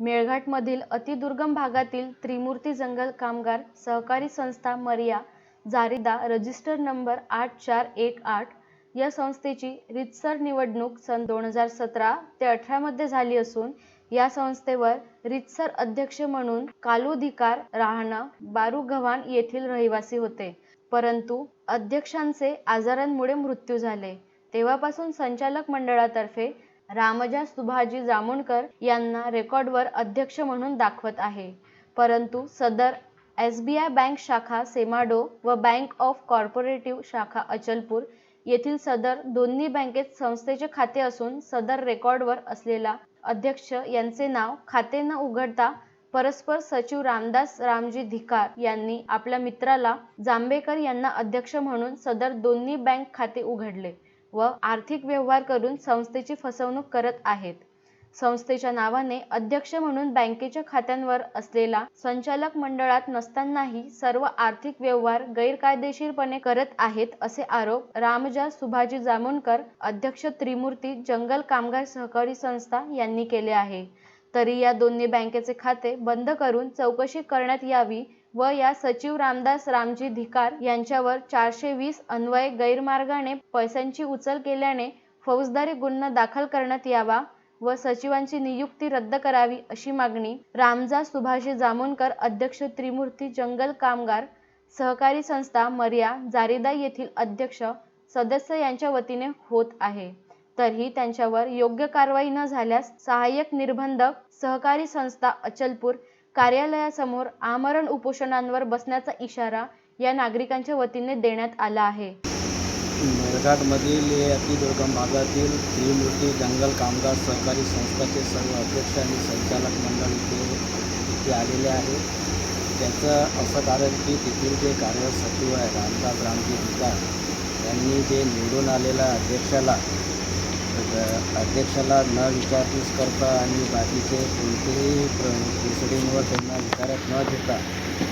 मेळघाटमधील अतिदुर्गम भागातील त्रिमूर्ती जंगल कामगार सहकारी संस्था मरिया जारीदा रजिस्टर नंबर आठ चार एक आठ या संस्थेची रितसर निवडणूक सन दोन हजार सतरा ते अठरामध्ये झाली असून या संस्थेवर रितसर अध्यक्ष म्हणून कालू धिकार राहणं बारूगव्हाण येथील रहिवासी होते. परंतु अध्यक्षांचे आजारांमुळे मृत्यू झाले. तेव्हापासून संचालक मंडळातर्फे रामजा सुभाजी जामुणकर यांना रेकॉर्डवर अध्यक्ष म्हणून दाखवत आहे. परंतु सदर एस बी आय बँक शाखा सेमाडो व बँक ऑफ कॉर्पोरेटिव्ह शाखा अचलपूर येथील सदर दोन्ही बँकेत संस्थेचे खाते असून सदर रेकॉर्डवर असलेला अध्यक्ष यांचे नाव खाते न उघडता परस्पर सचिव रामदास रामजी धिकार यांनी आपल्या मित्राला जांभेकर यांना अध्यक्ष म्हणून सदर दोन्ही बँक खाते उघडले. व आर्थिक व्यवहार करून संस्थेची फसवणूक करत आहेत. संस्थेच्या नावाने अध्यक्ष म्हणून बँकेच्या खात्यांवर असलेला संचालक मंडळात नसतानाही सर्व आर्थिक व्यवहार गैरकायदेशीरपणे करत आहेत असे आरोप रामजा सुभाजी जामोनकर अध्यक्ष त्रिमूर्ती जंगल कामगार सहकारी संस्था यांनी केले आहे. तरी या दोन्ही बँकेचे खाते बंद करून चौकशी करण्यात यावी व या सचिव रामदास रामजी धिकार यांच्यावर चारशे वीस अन्वये गैरमार्गाने पैशांची उचल केल्याने फौजदारी गुन्हा दाखल करण्यात यावा व सचिवांची नियुक्ती रद्द करावी अशी मागणी रामजा सुभाषी जामुनकर अध्यक्ष त्रिमूर्ती जंगल कामगार सहकारी संस्था मर्या जारीदा येथील अध्यक्ष सदस्य यांच्या वतीने होत आहे. तरीही त्यांच्यावर योग्य कारवाई न झाल्यास सहाय्यक निर्बंधक सहकारी संस्था अचलपूर कार्यालयासमोर आमरण उपोषणांवर बसण्याचा इशारा या नागरिकांच्या वतीने देण्यात आला आहे. मेळघाटमधील हे अतिदुर्गम भागातील त्रिमूर्ती जंगल कामगार सहकारी संस्थाचे सर्व अध्यक्ष आणि संचालक मंडळ इथे इथे आलेले आहे. त्याचं असं कारण की तेथील जे कार्यरत सचिव आहे रामदास रामजी भिकार यांनी जे निवडून आलेल्या अध्यक्षाला अध्यक्षाला न विचारपूस करता आणि बाकीचे कोणतेही प्रोसिडिंगवर त्यांना विचारत न घेता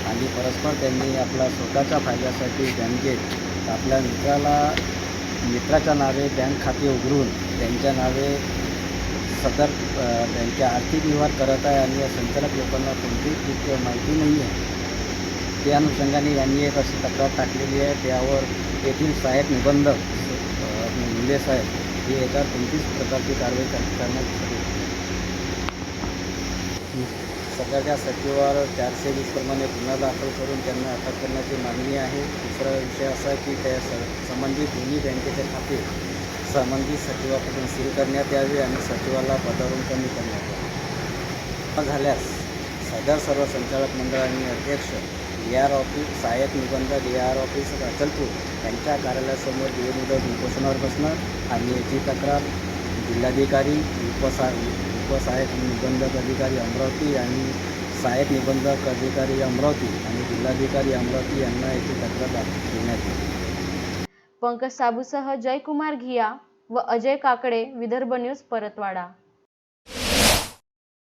आणि परस्पर त्यांनी आपला स्वतःच्या फायद्यासाठी बँकेत आपल्या मित्राला मित्राच्या नावे बँक खाते उघडून त्यांच्या नावे सदर अ, त्यांचे आर्थिक व्यवहार करत आहे आणि या संचालक लोकांना कोणतीही माहिती नाही आहे. त्या अनुषंगाने यांनी एक अशी तक्रार टाकलेली आहे. त्यावर येथील साहेब निबंधक मुंडे साहेब हे याच्यावर कोणतीच प्रकारची कारवाई कर- करण्यात सदरच्या सचिवावर चारशे वीसप्रमाणे गुन्हा दाखल करून त्यांना अटक करण्याची मागणी आहे. दुसरा विषय असा की त्या स संबंधित दोन्ही बँकेचे खाते संबंधित सचिवाकडून सील करण्यात यावे आणि सचिवाला पदावरून कमी करण्यात यावे. झाल्यास सदर सर्व संचालक मंडळ आणि अध्यक्ष ए आर ऑफिस सहाय्यक निबंधक ए आर ऑफिस अचलपूर यांच्या कार्यालयासमोर बेमुदत उपोषणावर बसणार आणि याची तक्रार जिल्हाधिकारी उपसा उपसहाय्यक निबंधक अधिकारी अमरावती आणि सहाय्यक निबंधक अधिकारी अमरावती आणि जिल्हाधिकारी अमरावती यांना याची तक्रार देण्यात येईल. पंकज साबूसह जयकुमार घिया व अजय काकडे विदर्भ न्यूज परतवाडा.